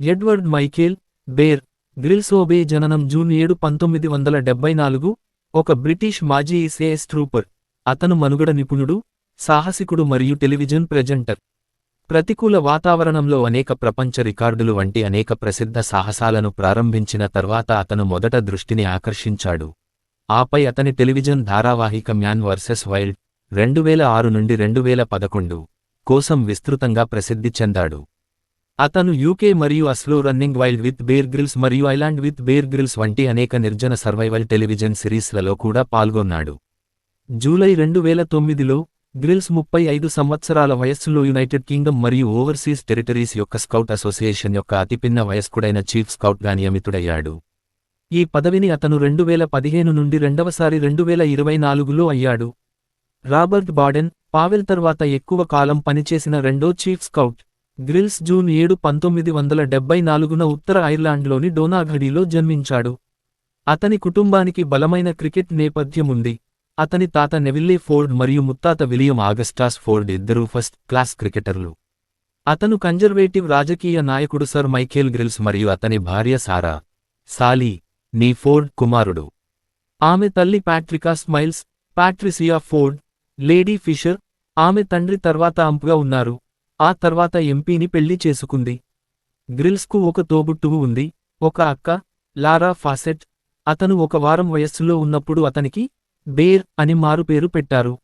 Edward Michael bear గ్రిల్సోబే జననం June ఏడు పంతొమ్మిది వందల డెబ్బై నాలుగు ఒక బ్రిటిష్ మాజీ ఇస్ఏఎస్ ట్రూపర్. అతను మనుగడ నిపుణుడు సాహసికుడు మరియు టెలివిజన్ ప్రెజెంటర్. ప్రతికూల వాతావరణంలో అనేక ప్రపంచ రికార్డులు వంటి అనేక ప్రసిద్ధ సాహసాలను ప్రారంభించిన తర్వాత అతను మొదట దృష్టిని ఆకర్షించాడు. ఆపై అతని టెలివిజన్ ధారావాహిక మ్యాన్ వర్సెస్ వైల్డ్ రెండు వేల ఆరు నుండి రెండు వేల పదకొండు కోసం విస్తృతంగా ప్రసిద్ధి చెందాడు. అతను యూకే మరియు అస్లో running wild with Bear Grylls మరియు ఐలాండ్ విత్ బేర్ గ్రిల్స్ వంటి అనేక నిర్జన సర్వైవల్ టెలివిజన్ సిరీస్లలో కూడా పాల్గొన్నాడు. జూలై రెండు వేల తొమ్మిదిలో గ్రిల్స్ ముప్పై ఐదు సంవత్సరాల వయస్సులో యునైటెడ్ కింగ్డమ్ మరియు ఓవర్సీస్ టెరిటరీస్ యొక్క స్కౌట్ అసోసియేషన్ యొక్క అతిపిన్న వయస్కుడైన చీఫ్ స్కౌట్గా నియమితుడయ్యాడు. ఈ పదవిని అతను రెండు వేల పదిహేను నుండి రెండవసారి రెండు వేల ఇరవై నాలుగులో అయ్యాడు. రాబర్ట్ బాడెన్ పావెల్ తర్వాత ఎక్కువ కాలం పనిచేసిన రెండో చీఫ్ స్కౌట్. గ్రిల్స్ జూన్ ఏడు పంతొమ్మిది వందల డెబ్బై నాలుగున ఉత్తర ఐర్లాండ్లోని డోనాఘడిలో జన్మించాడు. అతని కుటుంబానికి బలమైన క్రికెట్ నేపథ్యముంది. అతని తాత నెవిల్లే ఫోర్డ్ మరియు ముత్తాత విలియం ఆగస్టాస్ ఫోర్డ్ ఇద్దరూ ఫస్ట్ క్లాస్ క్రికెటర్లు. అతను కన్జర్వేటివ్ రాజకీయ నాయకుడు సర్ మైఖేల్ గ్రిల్స్ మరియు అతని భార్య సారా. సాలీ నీ ఫోర్డ్ కుమారుడు. ఆమె తల్లి Patricia Smiles Patricia Ford Lady Fisher ఆమె తండ్రి తర్వాత అంపుగా ఉన్నారు. ఆ తర్వాత ఎంపీని పెళ్ళి చేసుకుంది. గ్రిల్స్కు ఒక తోబుట్టువు ఉంది ఒక అక్క లారా ఫాసెట్. అతను ఒక వారం వయస్సులో ఉన్నప్పుడు అతనికి బేర్ అని మారుపేరు పెట్టారు.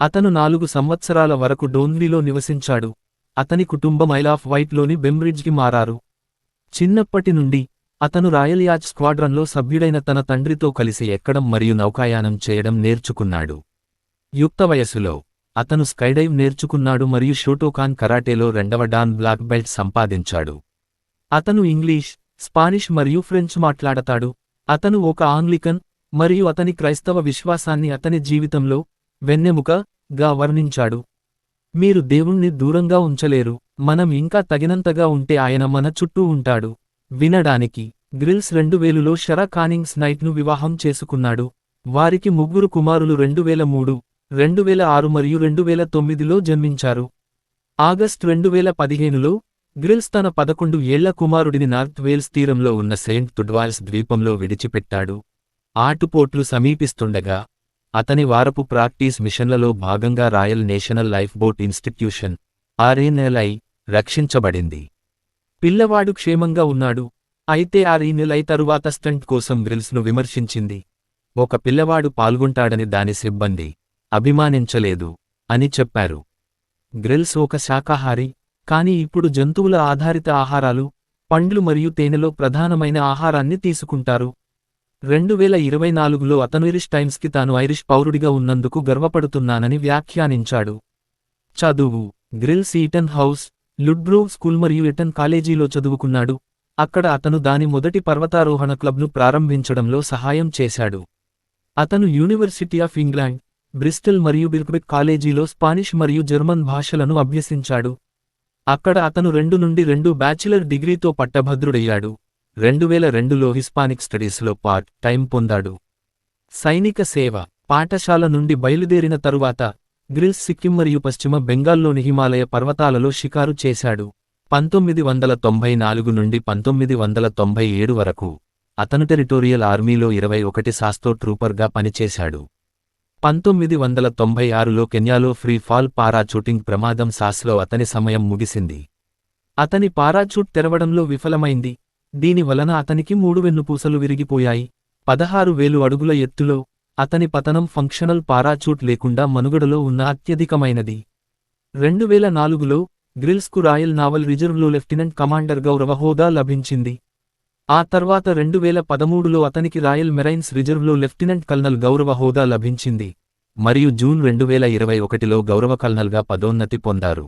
అతను నాలుగు సంవత్సరాల వరకు డోన్లీలో నివసించాడు. అతని కుటుంబం ఐల్ ఆఫ్ వైట్లోని బెంబ్రిడ్జ్కి మారారు. చిన్నప్పటి నుండి అతను రాయల్ యాచ్ స్క్వాడ్రన్లో సభ్యుడైన తన తండ్రితో కలిసి ఎక్కడం మరియు నౌకాయానం చేయడం నేర్చుకున్నాడు. యుక్త వయసులో అతను స్కైడైవ్ నేర్చుకున్నాడు మరియు షోటోకాన్ కరాటేలో రెండవ డాన్ బ్లాక్ బెల్ట్ సంపాదించాడు. అతను ఇంగ్లీష్ స్పానిష్ మరియు ఫ్రెంచ్ మాట్లాడతాడు. అతను ఒక ఆంగ్లికన్ మరియు అతని క్రైస్తవ విశ్వాసాన్ని అతని జీవితంలో వెన్నెముక గా వర్ణించాడు. మీరు దేవుణ్ణి దూరంగా ఉంచలేరు. మనం ఇంకా తగినంతగా ఉంటే ఆయన మన చుట్టూ ఉంటాడు. వినడానికి గ్రిల్స్ రెండు వేలులో షరా కానింగ్స్ నైట్ను వివాహం చేసుకున్నాడు. వారికి ముగ్గురు కుమారులు రెండు వేల మూడు రెండు వేల ఆరు మరియు రెండు వేల తొమ్మిదిలో జన్మించారు. ఆగస్ట్ రెండు వేల పదిహేనులో గ్రిల్స్ తన పదకొండు ఏళ్ళ కుమారుడిని నార్త్ వేల్స్ తీరంలో ఉన్న సెయింట్ తుడ్వాల్స్ ద్వీపంలో విడిచిపెట్టాడు. ఆటుపోట్లు సమీపిస్తుండగా అతని వారపు ప్రాక్టీస్ మిషన్లలో భాగంగా Royal National lifeboat Institution RNLI రక్షించబడింది. పిల్లవాడు క్షేమంగా ఉన్నాడు. అయితే ఆర్ఎన్ఎల్ఐ తరువాత స్టంట్ కోసం గ్రిల్స్ను విమర్శించింది. ఒక పిల్లవాడు పాల్గొంటాడని దాని సిబ్బంది అభిమానించలేదు అని చెప్పారు. గ్రిల్స్ ఒక శాకాహారి కాని ఇప్పుడు జంతువుల ఆధారిత ఆహారాలు పండ్లు మరియు తేనెలో ప్రధానమైన ఆహారాన్ని తీసుకుంటారు. రెండు వేల ఇరవై నాలుగులో అతను ఇరిష్ టైమ్స్కి తాను ఐరిష్ పౌరుడిగా ఉన్నందుకు గర్వపడుతున్నానని వ్యాఖ్యానించాడు. చదువు. Grylls Eton House Ludgrove School మరియు ఎటన్ కాలేజీలో చదువుకున్నాడు. అక్కడ అతను దాని మొదటి పర్వతారోహణ క్లబ్ను ప్రారంభించడంలో సహాయం చేశాడు. అతను యూనివర్సిటీ ఆఫ్ ఇంగ్లాండ్ బ్రిస్టల్ మరియు బిర్క్బెక్ కాలేజీలో స్పానిష్ మరియు జర్మన్ భాషలను అభ్యసించాడు. అక్కడ అతను రెండు నుండి రెండు బ్యాచిలర్ డిగ్రీతో పట్టభద్రుడయ్యాడు. రెండు వేల రెండులో హిస్పానిక్ స్టడీస్లో పార్ట్ టైం పొందాడు. సైనిక సేవ పాఠశాల నుండి బయలుదేరిన తరువాత గ్రిల్స్ సిక్కిం మరియు పశ్చిమ బెంగాల్లోని హిమాలయ పర్వతాలలో షికారు చేశాడు. పంతొమ్మిది వందల తొంభై నాలుగు నుండి పంతొమ్మిది వందల తొంభై ఏడు వరకు అతను టెరిటోరియల్ ఆర్మీలో ఇరవై ఒకటి సాస్తో ట్రూపర్గా పనిచేశాడు. పంతొమ్మిది వందల తొంభై ఆరులో కెన్యాలో ఫ్రీ ఫాల్ పారాచూటింగ్ ప్రమాదం సాస్లో అతని సమయం ముగిసింది. అతని పారాచూట్ తెరవడంలో విఫలమైంది. దీని వలన అతనికి మూడు వెన్నుపూసలు విరిగిపోయాయి. పదహారు వేలు అడుగుల ఎత్తులో అతని పతనం ఫంక్షనల్ పారాచూట్ లేకుండా మనుగడలో ఉన్న అత్యధికమైనది. రెండు వేల నాలుగులో గ్రిల్స్కు రాయల్ నావల్ రిజర్వ్లో లెఫ్టినెంట్ కమాండర్ గౌరవ హోదా లభించింది. ఆ తర్వాత రెండు వేల పదమూడులో అతనికి రాయల్ మెరైన్స్ రిజర్వ్లో లెఫ్టినెంట్ కల్నల్ గౌరవ హోదా లభించింది. మరియు జూన్ రెండు వేల ఇరవై ఒకటిలో గౌరవ కల్నల్గా పదోన్నతి పొందారు.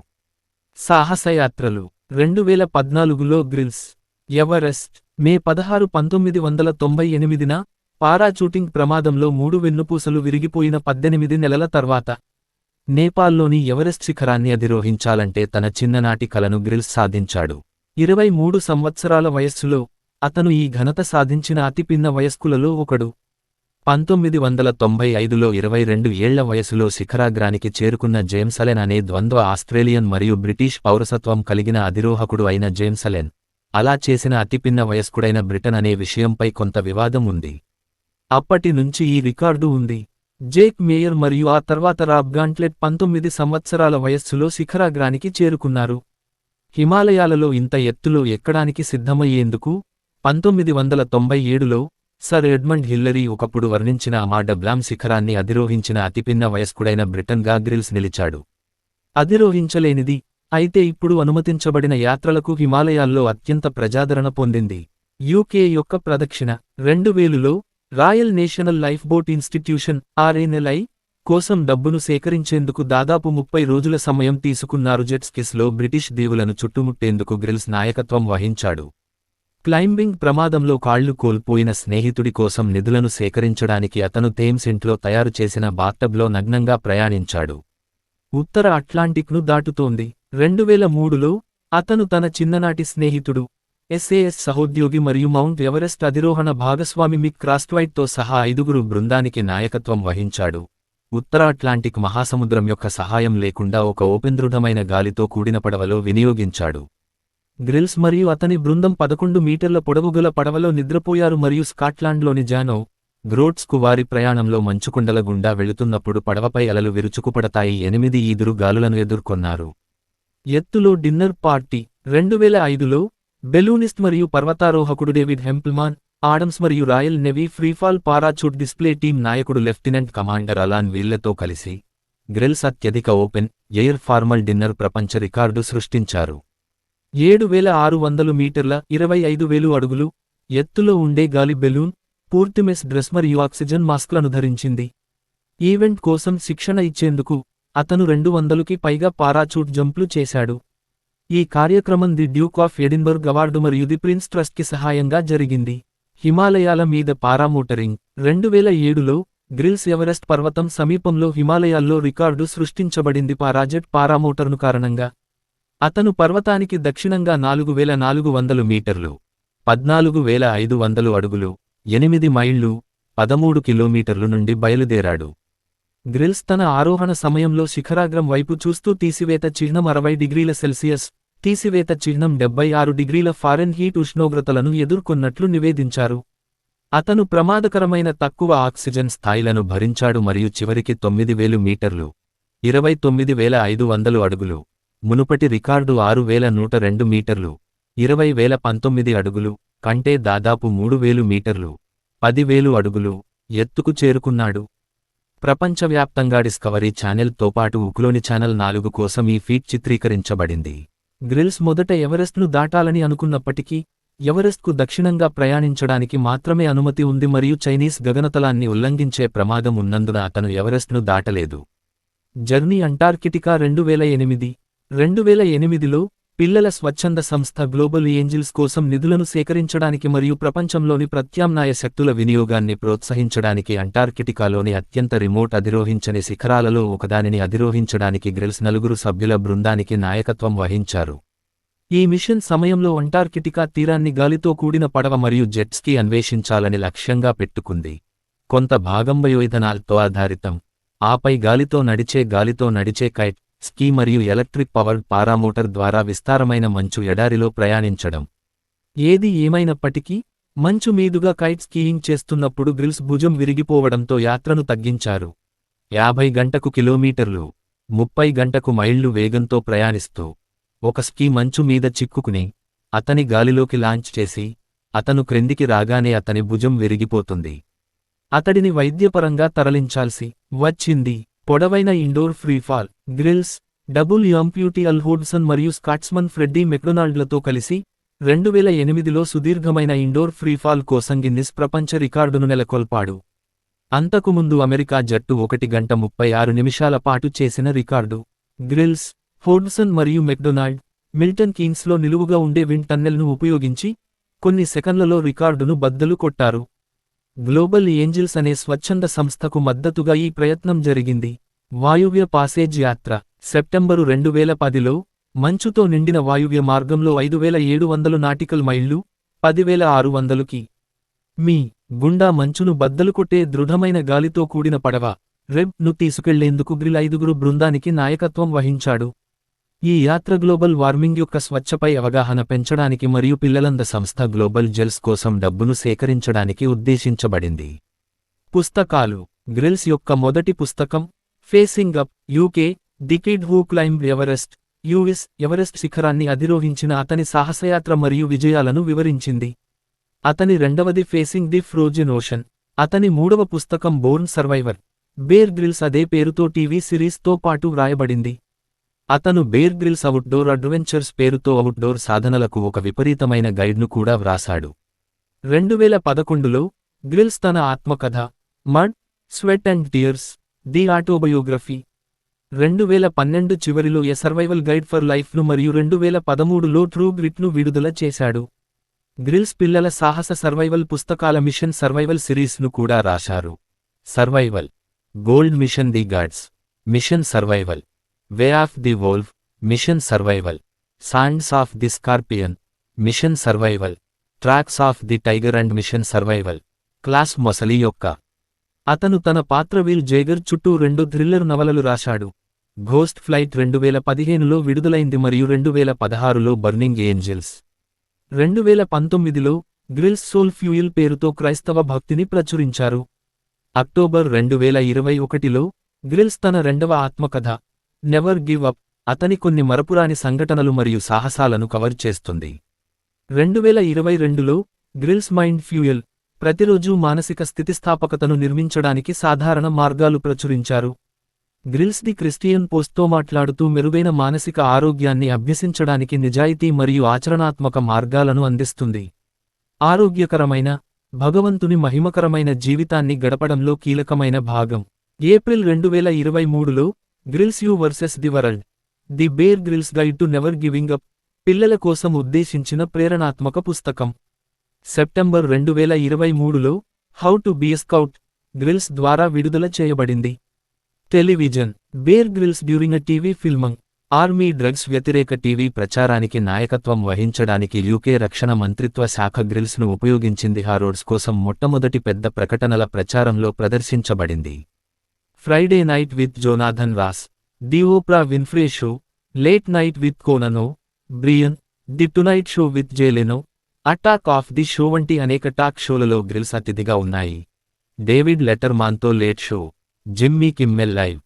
సాహసయాత్రలు. రెండు వేల పద్నాలుగులో గ్రిల్స్ ఎవరెస్ట్ మే పదహారు పంతొమ్మిది వందల తొంభై ఎనిమిదిన పారాచూటింగ్ ప్రమాదంలో మూడు వెన్నుపూసలు విరిగిపోయిన పద్దెనిమిది నెలల తర్వాత నేపాల్లోని ఎవరెస్ట్ శిఖరాన్ని అధిరోహించాలంటే తన చిన్ననాటి కలను గ్రిల్స్ సాధించాడు. ఇరవై మూడు సంవత్సరాల వయస్సులో అతను ఈ ఘనత సాధించిన అతిపిన్న వయస్కులలో ఒకడు. పంతొమ్మిది వందల తొంభై ఐదులో ఇరవై రెండు ఏళ్ళ వయసులో శిఖరాగ్రానికి చేరుకున్న జేమ్సలెన్ అనే ద్వంద్వ ఆస్ట్రేలియన్ మరియు బ్రిటిష్ పౌరసత్వం కలిగిన అధిరోహకుడు అయిన జేమ్సలెన్. అలా చేసిన అతిపిన్న వయస్కుడైన బ్రిటన్ అనే విషయంపై కొంత వివాదం ఉంది. అప్పటి నుంచి ఈ రికార్డు ఉంది. జేక్ మేయర్ మరియు ఆ తర్వాత రాబ్ గాంట్లెట్ పంతొమ్మిది సంవత్సరాల వయస్సులో శిఖరాగ్రానికి చేరుకున్నారు. హిమాలయాలలో ఇంత ఎత్తులో ఎక్కడానికి సిద్ధమయ్యేందుకు పంతొమ్మిది వందల తొంభై ఏడులో సర్ ఎడ్మండ్ హిల్లరీ ఒకప్పుడు వర్ణించిన అమాడబ్లామ్ శిఖరాన్ని అధిరోహించిన అతిపిన్న వయస్కుడైన బ్రిటన్గా గ్రిల్స్ నిలిచాడు. అధిరోహించలేనిది అయితే ఇప్పుడు అనుమతించబడిన యాత్రలకు హిమాలయాల్లో అత్యంత ప్రజాదరణ పొందింది. యూకే యొక్క ప్రదక్షిణ రెండు వేలులో Royal National lifeboat Institution RNLI కోసం డబ్బును సేకరించేందుకు దాదాపు ముప్పై రోజుల సమయం తీసుకున్నారు జెట్స్కిస్లో బ్రిటిష్ దీవులను చుట్టుముట్టేందుకు గ్రిల్స్ నాయకత్వం వహించాడు. క్లైంబింగ్ ప్రమాదంలో కాళ్ళు కోల్పోయిన స్నేహితుడి కోసం నిధులను సేకరించడానికి అతను థేమ్సెంట్లో తయారు చేసిన బాత్తబ్లో నగ్నంగా ప్రయాణించాడు. ఉత్తర అట్లాంటిక్ను దాటుతోంది. రెండువేల మూడులో అతను తన చిన్ననాటి స్నేహితుడు ఎస్ఏఎస్ సహోద్యోగి మరియు మౌంట్ ఎవరెస్ట్ అధిరోహణ భాగస్వామి మిక్ క్రాస్ట్వైట్తో సహా ఐదుగురు బృందానికి నాయకత్వం వహించాడు. ఉత్తర అట్లాంటిక్ మహాసముద్రం యొక్క సహాయం లేకుండా ఒక ఓపెందృఢమైన గాలితో కూడిన పడవలో వినియోగించాడు. గ్రిల్స్ మరియు అతని బృందం పదకొండు మీటర్ల పొడవుగల పడవలో నిద్రపోయారు మరియు స్కాట్లాండ్లోని జానో గ్రోట్స్కు వారి ప్రయాణంలో మంచుకుండల గుండా వెళుతున్నప్పుడు పడవపై అలలు విరుచుకుపడతాయి ఎనిమిది ఈదురు గాలులను ఎదుర్కొన్నారు. ఎత్తులో డిన్నర్ పార్టీ. రెండువేల ఐదులో బెలూనిస్ట్ మరియు పర్వతారోహకుడు డేవిడ్ హెంప్ల్మాన్ ఆడమ్స్ మరియు Royal Navy freefall parachute display team నాయకుడు లెఫ్టినెంట్ కమాండర్ అలాన్ వీళ్ళతో కలిసి గ్రిల్స్ అత్యధిక ఓపెన్ ఎయిర్ ఫార్మల్ డిన్నర్ ప్రపంచ రికార్డు సృష్టించారు. ఏడు వేల ఆరు వందలు మీటర్ల ఇరవై ఐదు వేలు అడుగులు ఎత్తులో ఉండే గాలి బెలూన్ పూర్తిమెస్ డ్రెస్ మరియు ఆక్సిజన్ మాస్క్లను ధరించింది. ఈవెంట్ కోసం శిక్షణ ఇచ్చేందుకు అతను రెండు వందలుకి పైగా పారాచూట్ జంప్లు చేశాడు. ఈ కార్యక్రమం the Duke of Edinburgh award మరియు ది ప్రిన్స్ ట్రస్ట్కి సహాయంగా జరిగింది. హిమాలయాల మీద పారామోటరింగ్. రెండు వేల ఏడులో గ్రిల్స్ ఎవరెస్ట్ పర్వతం సమీపంలో హిమాలయాల్లో రికార్డు సృష్టించబడింది. పారాజెట్ పారామోటర్ను కారణంగా అతను పర్వతానికి దక్షిణంగా నాలుగు వేల నాలుగు వందలు మీటర్లు పద్నాలుగు వేల ఐదు వందలు అడుగులు ఎనిమిది మైళ్ళు పదమూడు కిలోమీటర్లు నుండి బయలుదేరాడు. గ్రిల్స్ తన ఆరోహణ సమయంలో శిఖరాగ్రం వైపు చూస్తూ తీసివేత చిహ్నం అరవై డిగ్రీల సెల్సియస్ తీసివేత చిహ్నం డెబ్బై ఆరు డిగ్రీల ఫారెన్ హీట్ ఉష్ణోగ్రతలను ఎదుర్కొన్నట్లు నివేదించారు. అతను ప్రమాదకరమైన తక్కువ ఆక్సిజన్ స్థాయిలను భరించాడు మరియు చివరికి తొమ్మిది వేలు మీటర్లు ఇరవై తొమ్మిది వేల ఐదు వందలు అడుగులు మునుపటి రికార్డు ఆరు వేల నూట రెండు మీటర్లు ఇరవై వేల పంతొమ్మిది అడుగులు కంటే దాదాపు మూడు వేలు మీటర్లు పదివేలు అడుగులు ఎత్తుకు చేరుకున్నాడు. ప్రపంచవ్యాప్తంగా డిస్కవరీ ఛానెల్తో పాటు ఉక్లోని ఛానల్ నాలుగు కోసం ఈ ఫీట్ చిత్రీకరించబడింది. గ్రిల్స్ మొదట ఎవరెస్ట్ను దాటాలని అనుకున్నప్పటికీ ఎవరెస్ట్కు దక్షిణంగా ప్రయాణించడానికి మాత్రమే అనుమతి ఉంది మరియు చైనీస్ గగనతలాన్ని ఉల్లంఘించే ప్రమాదం ఉన్నందున అతను ఎవరెస్ట్ను దాటలేదు. జర్నీ అంటార్కిటికా రెండు వేల ఎనిమిది రెండువేల ఎనిమిదిలో పిల్లల స్వచ్ఛంద సంస్థ గ్లోబల్ ఏంజిల్స్ కోసం నిధులను సేకరించడానికి మరియు ప్రపంచంలోని ప్రత్యామ్నాయ శక్తుల వినియోగాన్ని ప్రోత్సహించడానికి అంటార్కిటికాలోని అత్యంత రిమోట్ అధిరోహించని శిఖరాలలో ఒకదానిని అధిరోహించడానికి గ్రిల్స్ నలుగురు సభ్యుల బృందానికి నాయకత్వం వహించారు. ఈ మిషన్ సమయంలో అంటార్కిటికా తీరాన్ని గాలితో కూడిన పడవ మరియు జెట్స్కి అన్వేషించాలని లక్ష్యంగా పెట్టుకుంది. కొంత భాగం వయోధనాలతో ఆధారితం. ఆపై గాలితో నడిచే గాలితో నడిచే కైట్ స్కీ మరియు ఎలక్ట్రిక్ పవర్డ్ పారామోటర్ ద్వారా విస్తారమైన మంచు ఎడారిలో ప్రయాణించడం. ఏది ఏమైనప్పటికీ మంచు మీదుగా కైట్ స్కీయింగ్ చేస్తున్నప్పుడు గ్రిల్స్ భుజం విరిగిపోవడంతో యాత్రను తగ్గించారు. యాభై గంటకు కిలోమీటర్లు ముప్పై గంటకు మైళ్ళు వేగంతో ప్రయాణిస్తూ ఒక స్కీ మంచు మీద చిక్కుకుని అతని గాలిలోకి లాంచ్ చేసి అతను క్రిందికి రాగానే అతని భుజం విరిగిపోతుంది. అతడిని వైద్యపరంగా తరలించాల్సి వచ్చింది. పొడవైన indoor freefall Grylls double amputee Al Hodgson మరియు స్కాట్స్మన్ ఫ్రెడ్డీ మెక్డొనాల్డ్లతో కలిసి రెండు వేల ఎనిమిదిలో సుదీర్ఘమైన ఇండోర్ ఫ్రీఫాల్ కోసం గిన్నిస్ ప్రపంచ రికార్డును నెలకొల్పాడు. అంతకుముందు అమెరికా జట్టు ఒకటి గంట ముప్పై ఆరు నిమిషాల పాటు చేసిన రికార్డు. గ్రిల్స్ హోడ్సన్ మరియు మెక్డొనాల్డ్ మిల్టన్ కీన్స్లో నిలువుగా ఉండే విండ్ టన్నెల్ను ఉపయోగించి కొన్ని సెకన్లలో రికార్డును బద్దలు కొట్టారు. గ్లోబల్ ఏంజిల్స్ అనే స్వచ్ఛంద సంస్థకు మద్దతుగా ఈ ప్రయత్నం జరిగింది. వాయువ్య పాసేజ్ యాత్ర సెప్టెంబరు రెండు వేల పదిలో మంచుతో నిండిన వాయువ్య మార్గంలో ఐదు వేల ఏడు వందలు నాటికల్ మైళ్ళు పదివేల ఆరు వందలుకి. మీ గుండా మంచును బద్దలు కొట్టే దృఢమైన గాలితో కూడిన పడవ రెబ్ను తీసుకెళ్ళేందుకు గ్రిల్ ఐదుగురు బృందానికి నాయకత్వం వహించాడు. ఈ యాత్ర గ్లోబల్ వార్మింగ్ యొక్క స్వచ్ఛపై అవగాహన పెంచడానికి మరియు పిల్లలంద సంస్థ గ్లోబల్ జెల్స్ కోసం డబ్బును సేకరించడానికి ఉద్దేశించబడింది. పుస్తకాలు గ్రిల్స్ యొక్క మొదటి పుస్తకం facing up UK the kid who climb Everest US Everest శిఖరాన్ని అధిరోహించిన అతని సాహసయాత్ర మరియు విజయాలను వివరించింది. అతని రెండవది ఫేసింగ్ ది ఫ్రోజెన్ ఓషన్. అతని మూడవ పుస్తకం బోర్న్ సర్వైవర్. బేర్ గ్రిల్స్ అదే పేరుతో టీవీ సిరీస్తో పాటు వ్రాయబడింది. అతను బేర్ గ్రిల్స్ అవుట్డోర్ అడ్వెంచర్స్ పేరుతో అవుట్డోర్ సాధనలకు ఒక విపరీతమైన గైడ్ను కూడా వ్రాసాడు రెండువేల పదకొండులో గ్రిల్స్ తన ఆత్మకథ mud sweat and tears the autobiography. రెండు వేల పన్నెండు చివరిలో ఎ సర్వైవల్ గైడ్ ఫర్ లైఫ్ను మరియు రెండు వేల పదమూడులో ట్రూ గ్రిట్ను విడుదల చేశాడు. గ్రిల్స్ పిల్లల సాహస సర్వైవల్ పుస్తకాల మిషన్ సర్వైవల్ సిరీస్ను కూడా రాశారు. Survival. Gold mission the gods. Mission survival. Way of the wolf. Mission survival. Sands of the scorpion. Mission survival. Tracks of the tiger and mission survival. Claws మొసలి యొక్క అతను తన పాత్ర వీల్ జేగర్ చుట్టూ రెండు థ్రిల్లర్ నవలలు రాశాడు. ఘోస్ట్ ఫ్లైట్ రెండు వేల పదిహేనులో విడుదలైంది మరియు రెండు వేల పదహారులో బర్నింగ్ ఏంజెల్స్. రెండు వేల పంతొమ్మిదిలో గ్రిల్స్ సోల్ ఫ్యూయిల్ పేరుతో క్రైస్తవ భక్తిని ప్రచురించారు. అక్టోబర్ రెండు వేల ఇరవై ఒకటిలో గ్రిల్స్ తన రెండవ ఆత్మకథ నెవర్ గివ్ అప్ అతని కొన్ని మరపురాని సంఘటనలు మరియు సాహసాలను కవర్ చేస్తుంది. రెండు వేల ఇరవై రెండులో గ్రిల్స్ మైండ్ ఫ్యూయల్ ప్రతిరోజూ మానసిక స్థితిస్థాపకతను నిర్మించడానికి సాధారణ మార్గాలు ప్రచురించారు. గ్రిల్స్ ది క్రిస్టియన్ పోస్ట్తో మాట్లాడుతూ మెరుగైన మానసిక ఆరోగ్యాన్ని అభ్యసించడానికి నిజాయితీ మరియు ఆచరణాత్మక మార్గాలను అందిస్తుంది. ఆరోగ్యకరమైన భగవంతుని మహిమకరమైన జీవితాన్ని గడపడంలో కీలకమైన భాగం. ఏప్రిల్ రెండు వేల ఇరవై మూడులో Grylls you versus the world. The Bear Grylls guide to never giving up పిల్లల కోసం ఉద్దేశించిన ప్రేరణాత్మక పుస్తకం. సెప్టెంబర్ రెండు వేల ఇరవై మూడులో how to be scout Grylls ద్వారా విడుదల చేయబడింది. Television Bear Grylls during a TV filming army drugs వ్యతిరేక టీవీ ప్రచారానికి నాయకత్వం వహించడానికి యూకే రక్షణ మంత్రిత్వ శాఖ గ్రిల్స్ను ఉపయోగించింది. హారోడ్స్ కోసం మొట్టమొదటి పెద్ద ప్రకటనల ప్రచారంలో ప్రదర్శించబడింది. Friday night with Jonathan Ross the Oprah Winfrey show late night with Conan O'Brien the tonight show with Jay Leno attack of the show వంటి అనేక టాక్ షోలలో గ్రిల్స్ అతిథిగా ఉన్నాయి. David లెటర్మాన్తో late show Jimmy Kimmel live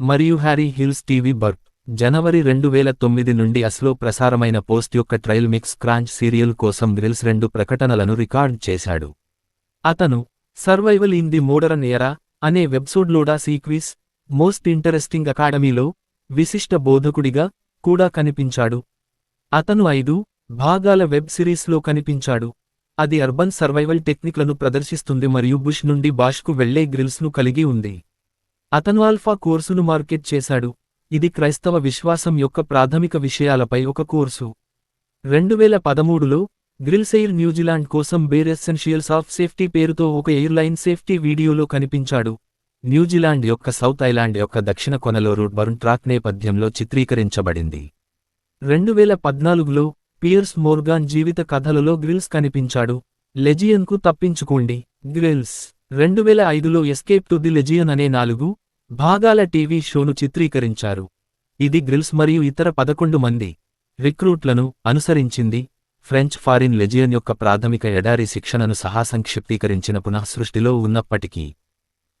మరియు Harry Hill's TV Burp జనవరి రెండు వేల తొమ్మిది నుండి అస్లో ప్రసారమైన పోస్ట్ యొక్క ట్రయల్ మిక్స్ క్రాంచ్ సీరియల్ కోసం గ్రిల్స్ రెండు ప్రకటనలను రికార్డ్ చేశాడు. అతను సర్వైవల్ ఇన్ ది మోడరన్ ఎరా అనే వెబ్సోడ్లోడా సీక్వీస్ మోస్ట్ ఇంటరెస్టింగ్ అకాడమీలో విశిష్ట బోధకుడిగా కూడా కనిపించాడు. అతను ఐదు భాగాల వెబ్ సిరీస్లో కనిపించాడు. అది అర్బన్ సర్వైవల్ టెక్నిక్లను ప్రదర్శిస్తుంది మరియు బుష్ నుండి బాష్కు వెళ్ళే గ్రిల్స్ను కలిగి ఉంది. అతను ఆల్ఫా కోర్సును మార్కెట్ చేశాడు. ఇది క్రైస్తవ విశ్వాసం యొక్క ప్రాథమిక విషయాలపై ఒక కోర్సు. రెండువేల పదమూడులో గ్రిల్సెయిర్ న్యూజిలాండ్ కోసం బేర్ ఎసెన్షియల్స్ ఆఫ్ సేఫ్టీ పేరుతో ఒక ఎయిర్లైన్ సేఫ్టీ వీడియోలో కనిపించాడు. న్యూజిలాండ్ యొక్క సౌత్ ఐలాండ్ యొక్క దక్షిణ కొనలో రూట్ బరున్ ట్రాక్ నేపథ్యంలో చిత్రీకరించబడింది. రెండువేల పద్నాలుగులో పియర్స్ మోర్గాన్ జీవిత కథలలో గ్రిల్స్ కనిపించాడు. లెజియన్కు తప్పించుకోండి. గ్రిల్స్. రెండువేల ఐదులో ఎస్కేప్ టు ది లెజియన్ అనే నాలుగు భాగాల టీవీ షోను చిత్రీకరించారు. ఇది గ్రిల్స్ మరియు ఇతర పదకొండు మంది రిక్రూట్లను అనుసరించింది. ఫ్రెంచ్ ఫారిన్ లెజియన్ యొక్క ప్రాథమిక ఎడారి శిక్షణను సహా సంక్షిప్తీకరించిన పునఃసృష్టిలో ఉన్నప్పటికీ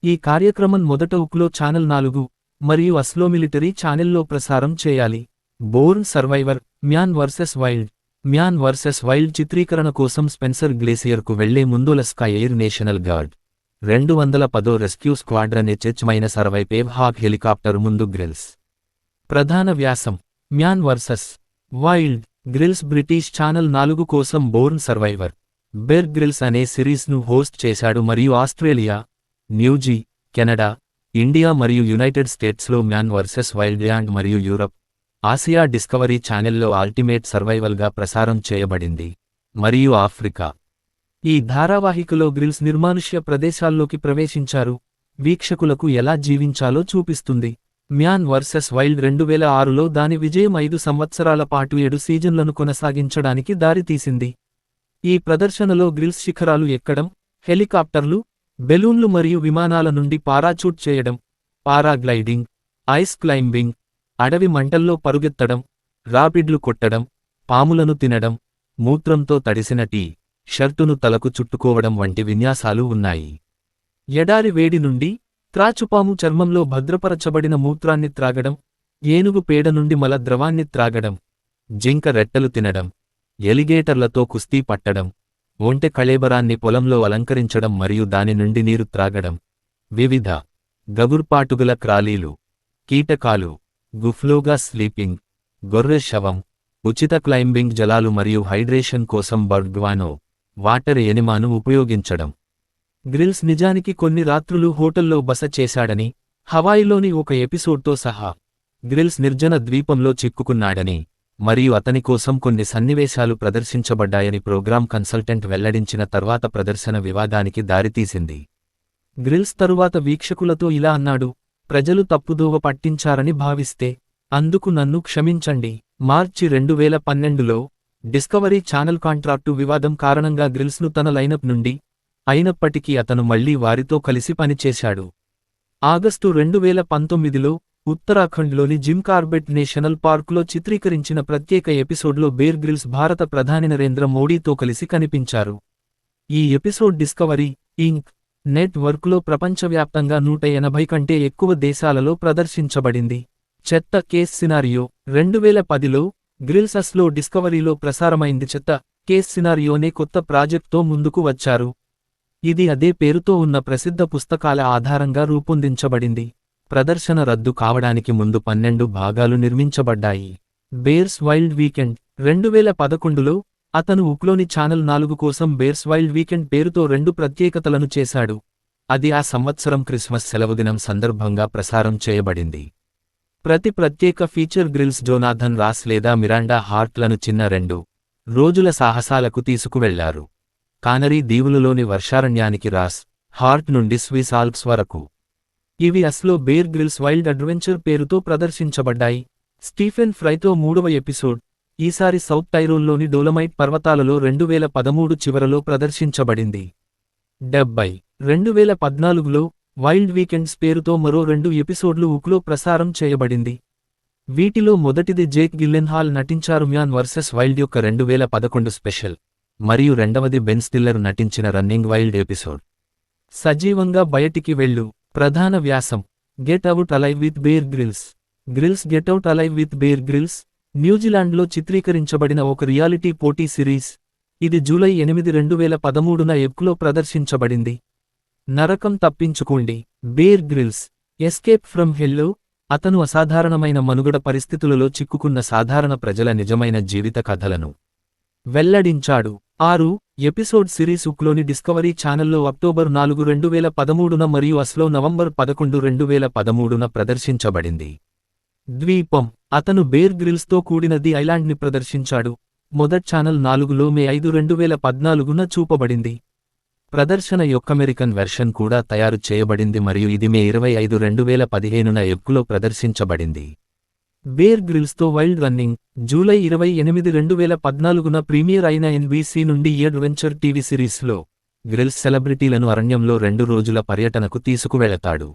ఈ కార్యక్రమం మొదట ఉక్లో ఛానల్ నాలుగు మరియు అస్లో మిలిటరీ ఛానెల్లో ప్రసారం చేయాలి. Born survivor man versus wild. Man versus wild చిత్రీకరణ కోసం స్పెన్సర్ గ్లేసియర్కు వెళ్ళే ముందుల స్కై ఎయిర్ నేషనల్ గార్డ్. రెండు వందల పదో రెస్క్యూ స్క్వాడ్రన్ హెచ్మైన సర్వైపేవ్ హాక్ హెలికాప్టర్ ముందు గ్రిల్స్. ప్రధాన వ్యాసం man versus wild Grylls British channel నాలుగు కోసం బోర్న్ సర్వైవర్. బెర్ గ్రిల్స్ అనే సిరీస్ను హోస్ట్ చేశాడు మరియు ఆస్ట్రేలియా న్యూజీ కెనడా ఇండియా మరియు యునైటెడ్ స్టేట్స్లో మ్యాన్ వర్సెస్ వైల్డ్ ల్యాండ్ మరియు యూరప్. ఆసియా డిస్కవరీ ఛానెల్లో అల్టిమేట్ సర్వైవల్గా ప్రసారం చేయబడింది. మరియు ఆఫ్రికా. ఈ ధారావాహికలో గ్రిల్స్ నిర్మానుష్య ప్రదేశాల్లోకి ప్రవేశించారు. వీక్షకులకు ఎలా జీవించాలో చూపిస్తుంది. మ్యాన్ వర్సెస్ వైల్డ్ రెండు వేల ఆరులో దాని విజయం ఐదు సంవత్సరాల పాటు ఏడు సీజన్లను కొనసాగించడానికి దారితీసింది. ఈ ప్రదర్శనలో గ్రిల్స్ శిఖరాలు ఎక్కడం హెలికాప్టర్లు బెలూన్లు మరియు విమానాల నుండి పారాచూట్ చేయడం పారాగ్లైడింగ్ ఐస్ క్లైంబింగ్ అడవి మంటల్లో పరుగెత్తడం రాపిడ్లు కొట్టడం పాములను తినడం మూత్రంతో తడిసిన టీ షర్టును తలకు చుట్టుకోవడం వంటి విన్యాసాలు ఉన్నాయి. ఎడారి వేడి నుండి త్రాచుపాము చర్మంలో భద్రపరచబడిన మూత్రాన్ని త్రాగడం ఏనుగు పేడ నుండి మల ద్రవాన్ని త్రాగడం జింక రెట్టలు తినడం ఎలిగేటర్లతో కుస్తీ పట్టడం ఒంటె కళేబరాన్ని పొలంలో అలంకరించడం మరియు దాని నుండి నీరు త్రాగడం. వివిధ గగుర్పాటుగల క్రాలీలు కీటకాలు గుఫ్లోగా స్లీపింగ్ గొర్రె శవం ఉచిత క్లైంబింగ్ జలాలు మరియు హైడ్రేషన్ కోసం బర్గ్వానో వాటర్ ఎనిమాను ఉపయోగించడం. గ్రిల్స్ నిజానికి కొన్ని రాత్రులు హోటల్లో బస చేశాడని హవాయిలోని ఒక ఎపిసోడ్తో సహా గ్రిల్స్ నిర్జన ద్వీపంలో చిక్కుకున్నాడని మరియు అతని కోసం కొన్ని సన్నివేశాలు ప్రదర్శించబడ్డాయని ప్రోగ్రాం కన్సల్టెంట్ వెల్లడించిన తర్వాత ప్రదర్శన వివాదానికి దారితీసింది. గ్రిల్స్ తరువాత వీక్షకులతో ఇలా అన్నాడు ప్రజలు తప్పుదోవ పట్టించారని భావిస్తే అందుకు నన్ను క్షమించండి. మార్చి రెండు వేల పన్నెండులో డిస్కవరీ ఛానల్ కాంట్రాక్టు వివాదం కారణంగా గ్రిల్స్ను తన లైనప్ నుండి అయినప్పటికీ అతను మళ్ళీ వారితో కలిసి పనిచేశాడు. ఆగస్టు రెండు వేల పంతొమ్మిదిలో ఉత్తరాఖండ్లోని జిమ్ కార్బెట్ నేషనల్ పార్కులో చిత్రీకరించిన ప్రత్యేక ఎపిసోడ్లో బేర్ గ్రిల్స్ భారత ప్రధాని నరేంద్ర మోడీతో కలిసి కనిపించారు. ఈ ఎపిసోడ్ డిస్కవరీ ఇంక్ నెట్వర్క్లో ప్రపంచవ్యాప్తంగా నూట ఎనభై కంటే ఎక్కువ దేశాలలో ప్రదర్శించబడింది. చెత్త కేస్ సినారియో రెండు వేల పదిలో గ్రిల్సస్లో డిస్కవరీలో ప్రసారమైంది. చెత్త కేస్ సినారియోనే కొత్త ప్రాజెక్ట్తో ముందుకు వచ్చారు. ఇది అదే పేరుతో ఉన్న ప్రసిద్ధ పుస్తకాల ఆధారంగా రూపొందించబడింది. ప్రదర్శన రద్దు కావడానికి ముందు పన్నెండు భాగాలు నిర్మించబడ్డాయి. బేర్స్ వైల్డ్ వీకెండ్ రెండు వేల పదకొండులో అతను ఉక్లోని ఛానల్ నాలుగు కోసం బేర్స్ వైల్డ్ వీకెండ్ పేరుతో రెండు ప్రత్యేకతలను చేశాడు. అది ఆ సంవత్సరం క్రిస్మస్ సెలవుదినం సందర్భంగా ప్రసారం చేయబడింది. ప్రతి ప్రత్యేక ఫీచర్ గ్రిల్స్ జోనాథన్ రాస్ లేదా మిరాండా హార్ట్లను చిన్న రెండు రోజుల సాహసాలకు తీసుకువెళ్ళారు. కానరీ దీవులలోని వర్షారణ్యానికి రాస్ హార్ట్ నుండి స్విస్ ఆల్ప్స్ వరకు. ఇవి అస్లో బేర్ గ్రిల్స్ వైల్డ్ అడ్వెంచర్ పేరుతో ప్రదర్శించబడ్డాయి. స్టీఫెన్ ఫ్రైతో మూడవ ఎపిసోడ్ ఈసారి సౌత్ టైరోన్లోని డోలమైట్ పర్వతాలలో రెండు వేల పదమూడు చివరలో ప్రదర్శించబడింది. డెబ్బై రెండు వేల పద్నాలుగులో వైల్డ్ వీకెండ్స్ పేరుతో మరో రెండు ఎపిసోడ్లు ఉక్లో ప్రసారం చేయబడింది. వీటిలో మొదటిది జేక్ గిల్లెన్హాల్ నటించారు మ్యాన్ వర్సెస్ వైల్డ్ యొక్క రెండు వేల పదకొండు స్పెషల్ మరియు రెండవది బెన్ స్టిల్లర్ నటించిన రన్నింగ్ వైల్డ్ ఎపిసోడ్. సజీవంగా బయటికి వెళ్ళు ప్రధాన వ్యాసం get out alive with Bear Grylls. Grylls get out alive with Bear Grylls న్యూజిలాండ్లో చిత్రీకరించబడిన ఒక రియాలిటీ పోటీ సిరీస్. ఇది జూలై ఎనిమిది రెండు వేల పదమూడున ఎప్కులో ప్రదర్శించబడింది. నరకం తప్పించుకోండి. Bear Grylls. Escape from hell. అతను అసాధారణమైన మనుగడ పరిస్థితులలో చిక్కుకున్న సాధారణ ప్రజల నిజమైన జీవిత కథలను వెల్లడించాడు. ఆరు ఎపిసోడ్ సిరీస్ ఉక్లోని డిస్కవరీ ఛానల్లో అక్టోబర్ నాలుగు రెండు వేల పదమూడున మరియు అస్లో నవంబర్ పదకొండు రెండు వేల పదమూడున ప్రదర్శించబడింది. ద్వీపం. అతను బేర్ గ్రిల్స్తో కూడిన ది ఐలాండ్ని ప్రదర్శించాడు. మొదట్ ఛానల్ నాలుగులో మే ఐదు రెండు వేల పద్నాలుగున చూపబడింది. ప్రదర్శన యొక్క అమెరికన్ వెర్షన్ కూడా తయారు చేయబడింది మరియు ఇది మే ఇరవై ఐదు రెండు వేల పదిహేనున ఎక్కులో ప్రదర్శించబడింది. బేర్ గ్రిల్స్తో వైల్డ్ రన్నింగ్ జూలై ఇరవై ఎనిమిది రెండు వేల పద్నాలుగున ప్రీమియర్ అయిన ఎన్బీసీ నుండి అడ్వెంచర్ టీవీ సిరీస్లో గ్రిల్స్ సెలబ్రిటీలను అరణ్యంలో రెండు రోజుల పర్యటనకు తీసుకువెళతాడు.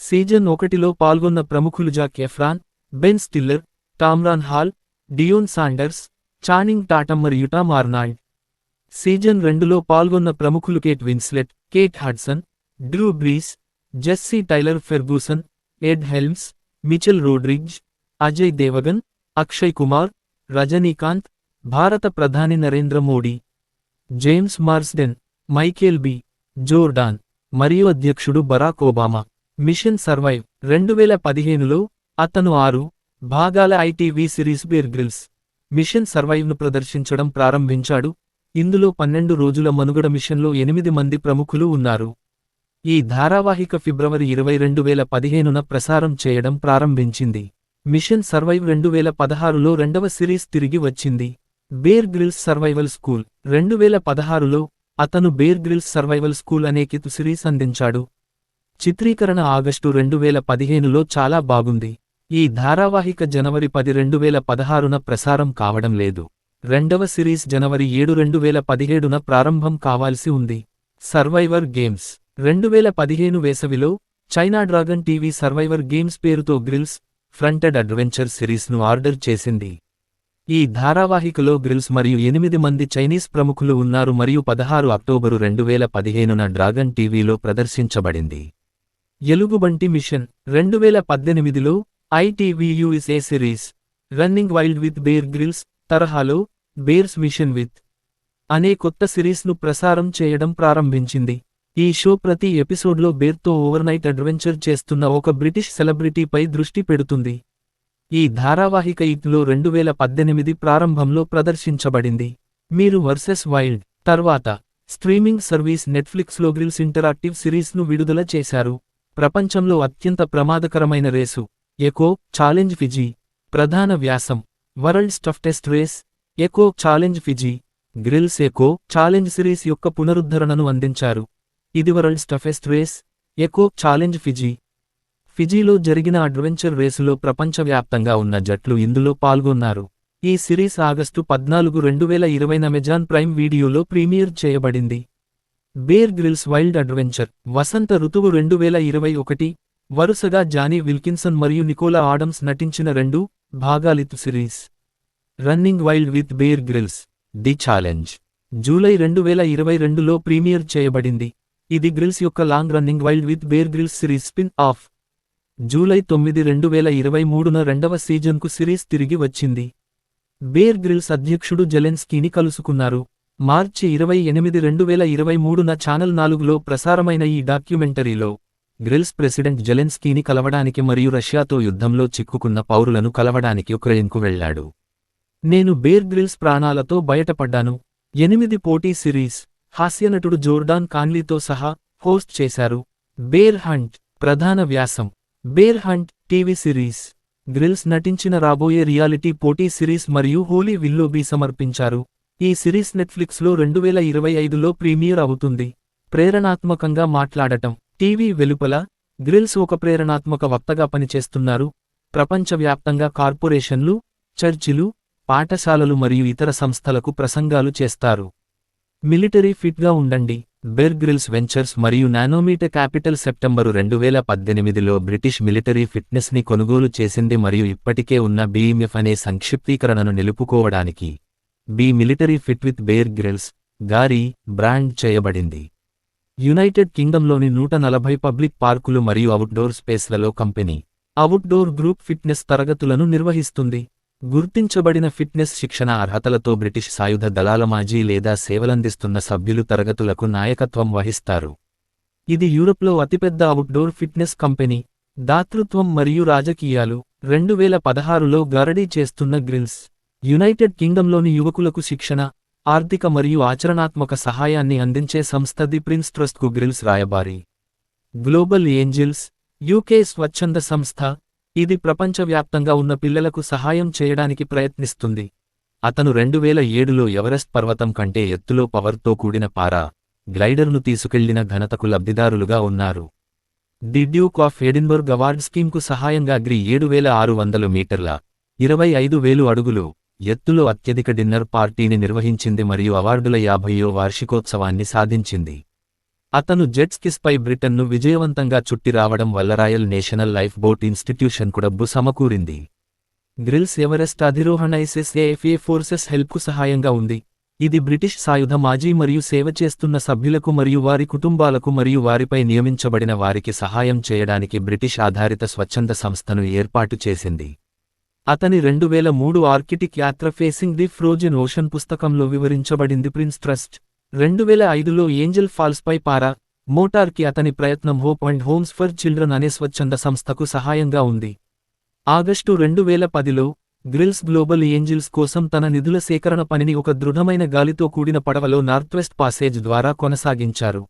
సీజన్ ఒకటిలో పాల్గొన్న ప్రముఖులు Zac Efron Ben Stiller Tamron Hall Deion Sanders Channing Tatum మరియు టామ్ ఆర్నాల్డ్ సీజన్ రెండులో పాల్గొన్న ప్రముఖులు Kate Winslet Kate Hudson Drew Brees Jesse Tyler Ferguson Ed Helms Michelle Rodriguez Ajay Devgn Akshay Kumar Rajinikanth భారత ప్రధాని Narendra Modi. James Marsden Michael B Jordan మరియు అధ్యక్షుడు Barack Obama. Machine survive రెండు వేల పదిహేనులో అతను ఆరు భాగాల ITV series Bear Grylls mission సర్వైవ్ను ప్రదర్శించడం ప్రారంభించాడు. ఇందులో పన్నెండు రోజుల మనుగడ మిషన్లో ఎనిమిది మంది ప్రముఖులు ఉన్నారు. ఈ ధారావాహిక ఫిబ్రవరి ఇరవై రెండు వేల పదిహేనున ప్రసారం చేయడం ప్రారంభించింది. మిషన్ సర్వైవ్ రెండు వేల పదహారులో రెండవ సిరీస్ తిరిగి వచ్చింది. బేర్ గ్రిల్స్ సర్వైవల్ స్కూల్ రెండు వేల పదహారులో అతను బేర్ గ్రిల్స్ సర్వైవల్ స్కూల్ అనే కితు సిరీస్ అందించాడు. చిత్రీకరణ ఆగస్టు రెండు వేల పదిహేనులో చాలా బాగుంది. ఈ ధారావాహిక జనవరి పది రెండు వేల పదహారున ప్రసారం కావడం లేదు. రెండవ సిరీస్ జనవరి ఏడు రెండు వేల పదిహేడున ప్రారంభం కావాల్సి ఉంది. సర్వైవర్ గేమ్స్ రెండు వేల పదిహేను వేసవిలో China Dragon TV survivor games పేరుతో గ్రిల్స్ ఫ్రంటెడ్ అడ్వెంచర్ సిరీస్ను ఆర్డర్ చేసింది. ఈ ధారావాహికలో గ్రిల్స్ మరియు ఎనిమిది మంది చైనీస్ ప్రముఖులు ఉన్నారు మరియు పదహారు అక్టోబరు రెండు వేల పదిహేనున డ్రాగన్ టీవీలో ప్రదర్శించబడింది. ఎలుగుబంటి మిషన్ రెండు వేల పద్దెనిమిదిలో ITV USA series running wild with Bear Grylls తరహాలో బేర్స్ మిషన్ విత్ అనే కొత్త సిరీస్ను ప్రసారం చేయడం ప్రారంభించింది. ఈ షో ప్రతి ఎపిసోడ్లో బేర్తో ఓవర్నైట్ అడ్వెంచర్ చేస్తున్న ఒక బ్రిటిష్ సెలబ్రిటీపై దృష్టి పెడుతుంది. ఈ ధారావాహిక ఇట్లో రెండు వేల పద్దెనిమిది ప్రారంభంలో ప్రదర్శించబడింది. మీరు వర్సెస్ వైల్డ్ తర్వాత స్ట్రీమింగ్ సర్వీస్ నెట్ఫ్లిక్స్లో గ్రిల్స్ ఇంటరాక్టివ్ సిరీస్ను విడుదల చేశారు. ప్రపంచంలో అత్యంత ప్రమాదకరమైన రేసు. ఎకో ఛాలెంజ్ ఫిజీ ప్రధాన వ్యాసం world toughest race eco challenge Fiji Grylls eco challenge series యొక్క పునరుద్ధరణను అందించారు. ఇది world toughest race eco challenge Fiji ఫిజీలో జరిగిన అడ్వెంచర్ రేసులో ప్రపంచవ్యాప్తంగా ఉన్న జట్లు ఇందులో పాల్గొన్నారు. ఈ సిరీస్ ఆగస్టు పద్నాలుగు రెండు వేల ఇరవైన అమెజాన్ ప్రైమ్ వీడియోలో ప్రీమియర్ చేయబడింది. బేర్ గ్రిల్స్ వైల్డ్ అడ్వెంచర్ వసంత ఋతువు రెండు వేల ఇరవై ఒకటి వరుసగా జానీ విల్కిన్సన్ మరియు నికోలా ఆడమ్స్ నటించిన రెండు భాగాలిత్ series. Running wild with Bear Grylls the challenge. July రెండు వేల ఇరవై రెండులో ప్రీమియర్ చేయబడింది. ఇది గ్రిల్స్ యొక్క long running wild with Bear Grylls series spin off. July తొమ్మిది రెండు వేల ఇరవై మూడున రెండవ సీజన్కు సిరీస్ తిరిగి వచ్చింది. బేర్ గ్రిల్స్ అధ్యక్షుడు జెలెన్స్కీని కలుసుకున్నారు. మార్చి ఇరవై ఎనిమిది రెండు వేల ఇరవై మూడున ఛానల్ నాలుగులో ప్రసారమైన ఈ డాక్యుమెంటరీలో గ్రిల్స్ ప్రెసిడెంట్ జెలెన్స్కీని కలవడానికి మరియు రష్యాతో యుద్ధంలో చిక్కుకున్న పౌరులను కలవడానికి ఉక్రెయిన్కు వెళ్ళాడు నేను బేర్ గ్రిల్స్ ప్రాణాలతో బయటపడ్డాను. ఎనిమిది పోటీ సిరీస్ హాస్యనటుడు జోర్డాన్ కాన్లీతో సహా హోస్ట్ చేశారు. బేర్ హంట్ ప్రధాన వ్యాసం. Bear Hunt TV series. Grylls నటించిన రాబోయే రియాలిటీ పోటీ సిరీస్ మరియు హోలీ విల్లోబీ సమర్పించారు. ఈ సిరీస్ నెట్ఫ్లిక్స్లో రెండు వేల ఇరవై ఐదులో ప్రీమియర్ అవుతుంది. ప్రేరణాత్మకంగా మాట్లాడటం. టీవీ వెలుపల గ్రిల్స్ ఒక ప్రేరణాత్మక వక్తగా పనిచేస్తున్నారు. ప్రపంచవ్యాప్తంగా కార్పొరేషన్లు చర్చిలు పాఠశాలలు మరియు ఇతర సంస్థలకు ప్రసంగాలు చేస్తారు. మిలిటరీ ఫిట్గా ఉండండి. బెర్ గ్రిల్స్ వెంచర్స్ మరియు నానోమీట క్యాపిటల్ సెప్టెంబరు రెండు వేల పద్దెనిమిదిలో బ్రిటిష్ మిలిటరీ ఫిట్నెస్ని కొనుగోలు చేసింది మరియు ఇప్పటికే ఉన్న బీఎంఎఫ్ అనే సంక్షిప్తీకరణను నిలుపుకోవడానికి be military fit with Bear Grylls గారి బ్రాండ్ చేయబడింది. యునైటెడ్ కింగ్డమ్లోని నూట నలభై పబ్లిక్ పార్కులు మరియు అవుట్డోర్ స్పేస్లలో కంపెనీ అవుట్డోర్ గ్రూప్ ఫిట్నెస్ తరగతులను నిర్వహిస్తుంది. గుర్తించబడిన ఫిట్నెస్ శిక్షణ అర్హతలతో బ్రిటిష్ సాయుధ దళాల మాజీ లేదా సేవలందిస్తున్న సభ్యులు తరగతులకు నాయకత్వం వహిస్తారు. ఇది యూరప్లో అతిపెద్ద అవుట్డోర్ ఫిట్నెస్ కంపెనీ. దాతృత్వం మరియు రాజకీయాలు రెండు వేల పదహారులో గరడీ చేస్తున్న గ్రిల్స్ యునైటెడ్ కింగ్డమ్లోని యువకులకు శిక్షణ ఆర్థిక మరియు ఆచరణాత్మక సహాయాన్ని అందించే సంస్థ ది ప్రిన్స్ ట్రస్ట్కు గ్రిల్స్ రాయబారి. గ్లోబల్ ఏంజిల్స్ యూకే స్వచ్ఛంద సంస్థ ఇది ప్రపంచవ్యాప్తంగా ఉన్న పిల్లలకు సహాయం చేయడానికి ప్రయత్నిస్తుంది. అతను రెండు వేల ఏడులో ఎవరెస్ట్ పర్వతం కంటే ఎత్తులో పవర్తో కూడిన పారా గ్లైడర్ను తీసుకెళ్ళిన ఘనతకు లబ్ధిదారులుగా ఉన్నారు. The Duke of Edinburgh award స్కీమ్కు సహాయంగా గ్రి ఏడు వేల ఆరు వందలు మీటర్ల ఇరవై ఐదు వేలు అడుగులు ఎత్తులో అత్యధిక డిన్నర్ పార్టీని నిర్వహించింది మరియు అవార్డుల యాభయో వార్షికోత్సవాన్ని సాధించింది. అతను జెట్ స్కిస్పై బ్రిటన్ను విజయవంతంగా చుట్టి రావడం వల్ల royal national lifeboat institution డబ్బు సమకూరింది. గ్రిల్స్ ఎవరెస్ట్ అధిరోహణ ఎస్ఎస్ఏఎఫ్ఏ ఫోర్సెస్ హెల్ప్కు సహాయంగా ఉంది. ఇది బ్రిటిష్ సాయుధ మాజీ మరియు సేవ చేస్తున్న సభ్యులకు మరియు వారి కుటుంబాలకు మరియు వారిపై నియమించబడిన వారికి సహాయం చేయడానికి బ్రిటిష్ ఆధారిత స్వచ్ఛంద సంస్థను ఏర్పాటు చేసింది. అతని రెండు వేల మూడు ఆర్కిటిక్ యాత్ర ఫేసింగ్ ది ఫ్రోజన్ ఓషన్ పుస్తకంలో వివరించబడింది ప్రిన్స్ ట్రస్ట్. రెండు వేల ఐదులో ఏంజల్ ఫాల్స్పై పారా మోటార్కి అతని ప్రయత్నం hope and homes for children అనే స్వచ్ఛంద సంస్థకు సహాయంగా ఉంది. ఆగస్టు రెండు వేల పదిలో గ్రిల్స్ గ్లోబల్ ఏంజిల్స్ కోసం తన నిధుల సేకరణ పనిని ఒక దృఢమైన గాలితో కూడిన పడవలో నార్త్వెస్ట్ పాసేజ్ ద్వారా కొనసాగించారు.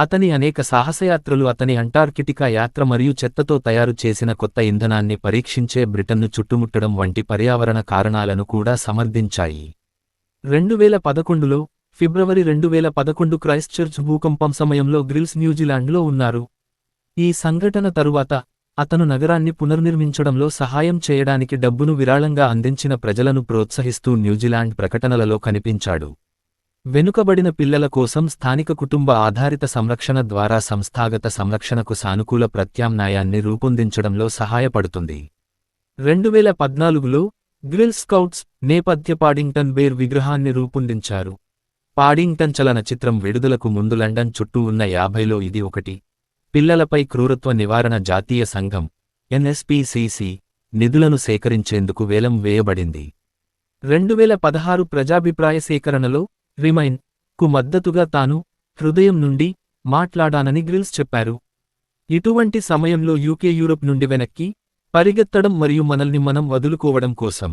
అతని అనేక సాహసయాత్రలు అతని అంటార్కిటికా యాత్ర మరియు చెత్తతో తయారు చేసిన కొత్త ఇంధనాన్ని పరీక్షించే బ్రిటన్ను చుట్టుముట్టడం వంటి పర్యావరణ కారణాలను కూడా సమర్థించాయి. రెండువేల పదకొండులో ఫిబ్రవరి రెండువేల పదకొండు క్రైస్ట్ చర్చ్ భూకంపం సమయంలో గ్రిల్స్ న్యూజిలాండ్లో ఉన్నారు. ఈ సంఘటన తరువాత అతను నగరాన్ని పునర్నిర్మించడంలో సహాయం చేయడానికి డబ్బును విరాళంగా అందించిన ప్రజలను ప్రోత్సహిస్తూ న్యూజిలాండ్ ప్రకటనలలో కనిపించాడు. వెనుకబడిన పిల్లల కోసం స్థానిక కుటుంబ ఆధారిత సంరక్షణ ద్వారా సంస్థాగత సంరక్షణకు సానుకూల ప్రత్యామ్నాయాన్ని రూపొందించడంలో సహాయపడుతుంది. రెండువేల పద్నాలుగులో గ్రిల్ స్కౌట్స్ నేపథ్య పాడింగ్టన్ బేర్ విగ్రహాన్ని రూపొందించారు. పాడింగ్టన్ చలనచిత్రం విడుదలకు ముందు లండన్ చుట్టూ ఉన్న యాభైలో ఇది ఒకటి. పిల్లలపై క్రూరత్వ నివారణ జాతీయ సంఘం ఎన్ఎస్పిసిసి నిధులను సేకరించేందుకు వేలం వేయబడింది. రెండువేల పదహారు ప్రజాభిప్రాయ సేకరణలో రిమైన్. కు మద్దతుగా తాను హృదయం నుండి మాట్లాడానని గ్రిల్స్ చెప్పారు. ఇటువంటి సమయంలో యూకే యూరప్ నుండి వెనక్కి పరిగెత్తడం మరియు మనల్ని మనం వదులుకోవడం కోసం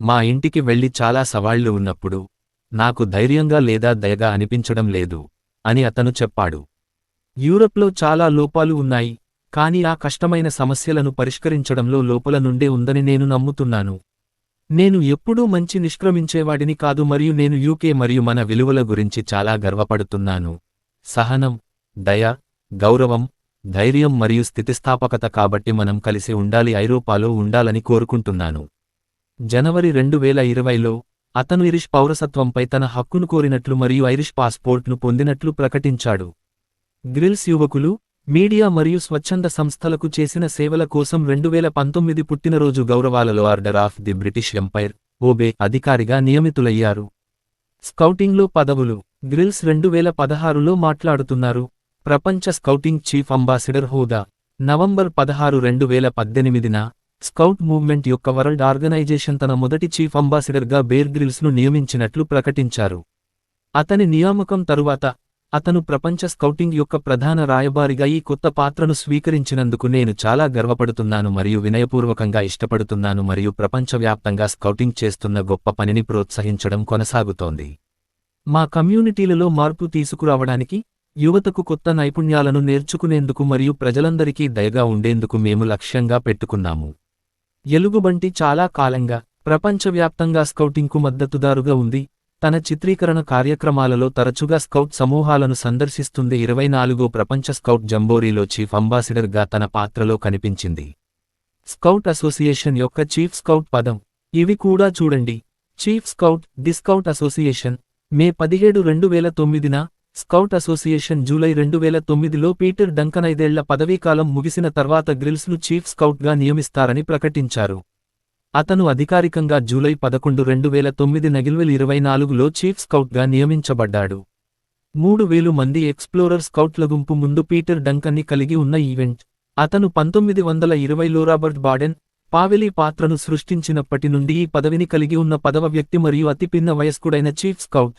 మా ఇంటికి వెళ్ళి చాలా సవాళ్ళు ఉన్నప్పుడు నాకు ధైర్యంగా లేదా దయగా అనిపించడం లేదు అని అతను చెప్పాడు. యూరప్లో చాలా లోపాలు ఉన్నాయి కానీ ఆ కష్టమైన సమస్యలను పరిష్కరించడంలో లోపల నుండే ఉందని నేను నమ్ముతున్నాను. నేను ఎప్పుడూ మంచి నిష్క్రమించేవాడిని కాదు మరియు నేను యూకే మరియు మన విలువల గురించి చాలా గర్వపడుతున్నాను. సహనం దయ గౌరవం ధైర్యం మరియు స్థితిస్థాపకత కాబట్టి మనం కలిసి ఉండాలి ఐరోపాలో ఉండాలని కోరుకుంటున్నాను. జనవరి రెండు వేల ఇరవైలో అతను ఇరిష్ పౌరసత్వంపై తన హక్కును కోరినట్లు మరియు ఐరిష్ పాస్పోర్ట్ను పొందినట్లు ప్రకటించాడు. గ్రిల్స్ యువకులు మీడియా మరియు స్వచ్ఛంద సంస్థలకు చేసిన సేవల కోసం రెండువేల పంతొమ్మిది పుట్టినరోజు గౌరవాలలో Order of the British Empire OBE అధికారిగా నియమితులయ్యారు. స్కౌటింగ్లో పదవులు గ్రిల్స్ రెండువేల పదహారులో మాట్లాడుతున్నారు. ప్రపంచ స్కౌటింగ్ చీఫ్ అంబాసిడర్ హోదా నవంబర్ పదహారు రెండు వేల పద్దెనిమిదిన స్కౌట్ మూవ్మెంట్ యొక్క వరల్డ్ ఆర్గనైజేషన్ తన మొదటి చీఫ్ అంబాసిడర్గా బేర్ గ్రిల్స్ను నియమించినట్లు ప్రకటించారు. అతని నియామకం తరువాత అతను ప్రపంచ స్కౌటింగ్ యొక్క ప్రధాన రాయబారిగా ఈ కొత్త పాత్రను స్వీకరించినందుకు నేను చాలా గర్వపడుతున్నాను మరియు వినయపూర్వకంగా ఇష్టపడుతున్నాను మరియు ప్రపంచవ్యాప్తంగా స్కౌటింగ్ చేస్తున్న గొప్ప పనిని ప్రోత్సహించడం కొనసాగుతోంది. మా కమ్యూనిటీలలో మార్పు తీసుకురావడానికి యువతకు కొత్త నైపుణ్యాలను నేర్చుకునేందుకు మరియు ప్రజలందరికీ దయగా ఉండేందుకు మేము లక్ష్యంగా పెట్టుకున్నాము. ఎలుగుబంటి చాలా కాలంగా ప్రపంచవ్యాప్తంగా స్కౌటింగ్కు మద్దతుదారుగా ఉంది తన చిత్రీకరణ కార్యక్రమాలలో తరచుగా స్కౌట్ సమూహాలను సందర్శిస్తుంది ఇరవై నాలుగో ప్రపంచ స్కౌట్ జంబోరీలో చీఫ్ అంబాసిడర్గా తన పాత్రలో కనిపించింది. స్కౌట్ అసోసియేషన్ యొక్క చీఫ్ స్కౌట్ పదం. ఇవి కూడా చూడండి. Chief scout the scout association. మే పదిహేడు రెండు వేల తొమ్మిదిన స్కౌట్ అసోసియేషన్ జూలై రెండు వేల తొమ్మిదిలో పీటర్ డంకన్ ఐదేళ్ళ పదవీకాలం ముగిసిన తర్వాత గ్రిల్స్ను చీఫ్ స్కౌట్గా నియమిస్తారని ప్రకటించారు. అతను అధికారికంగా జూలై పదకొండు రెండు వేల తొమ్మిది నగిల్వెల్ ఇరవై నాలుగులో చీఫ్ స్కౌట్గా నియమించబడ్డాడు. మూడు వేలు మంది ఎక్స్ప్లోరర్ స్కౌట్ల గుంపు ముందు పీటర్ డంకన్ని కలిగి ఉన్న ఈవెంట్. అతను పంతొమ్మిది వందల ఇరవైలో రాబర్ట్ బాడెన్ పావెలీ పాత్రను సృష్టించినప్పటి నుండి ఈ పదవిని కలిగి ఉన్న పదవ వ్యక్తి మరియు అతిపిన్న వయస్కుడైన చీఫ్ స్కౌట్.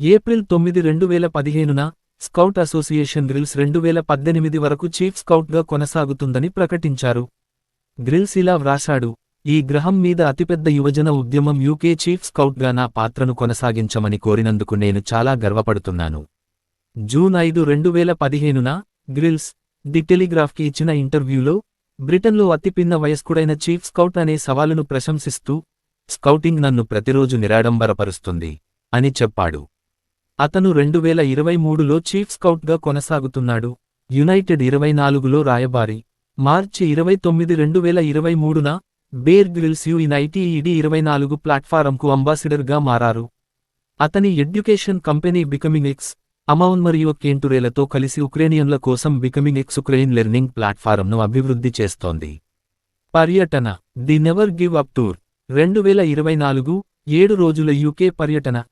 ఏప్రిల్ తొమ్మిది రెండు వేల పదిహేనున స్కౌట్ అసోసియేషన్ గ్రిల్స్ రెండు వేల పద్దెనిమిది వరకు చీఫ్ స్కౌట్గా కొనసాగుతుందని ప్రకటించారు. గ్రిల్స్ ఇలా వ్రాశాడు ఈ గ్రహం మీద అతిపెద్ద యువజన ఉద్యమం యూకే చీఫ్ స్కౌట్గా నా పాత్రను కొనసాగించమని కోరినందుకు నేను చాలా గర్వపడుతున్నాను. జూన్ ఐదు రెండు వేల పదిహేనున గ్రిల్స్ ది టెలిగ్రాఫ్కి ఇచ్చిన ఇంటర్వ్యూలో బ్రిటన్లో అతిపిన్న వయస్కుడైన చీఫ్ స్కౌట్ అనే సవాలును ప్రశంసిస్తూ స్కౌటింగ్ నన్ను ప్రతిరోజు నిరాడంబరపరుస్తుంది అని చెప్పాడు. అతను రెండు వేల ఇరవై మూడులో చీఫ్ స్కౌట్గా కొనసాగుతున్నాడు. యునైటెడ్ ఇరవై నాలుగులో రాయబారి మార్చి ఇరవై తొమ్మిది రెండు వేల ఇరవై మూడున బేర్ గ్రిల్స్ యుఇన్ఐటిఈడి ఇరవై నాలుగు ప్లాట్ఫారంకు అంబాసిడర్గా మారారు. అతని ఎడ్యుకేషన్ కంపెనీ బికమింగ్ ఎక్స్ అమౌన్ మరియు కేంటురేలతో కలిసి ఉక్రేనియన్ల కోసం బికమింగ్ ఎక్స్ ఉక్రెయిన్ లెర్నింగ్ ప్లాట్ఫారంను అభివృద్ధి చేస్తోంది. పర్యటన the never give up tour రెండు వేల ఇరవై నాలుగు ఏడు రోజుల యూకే పర్యటన.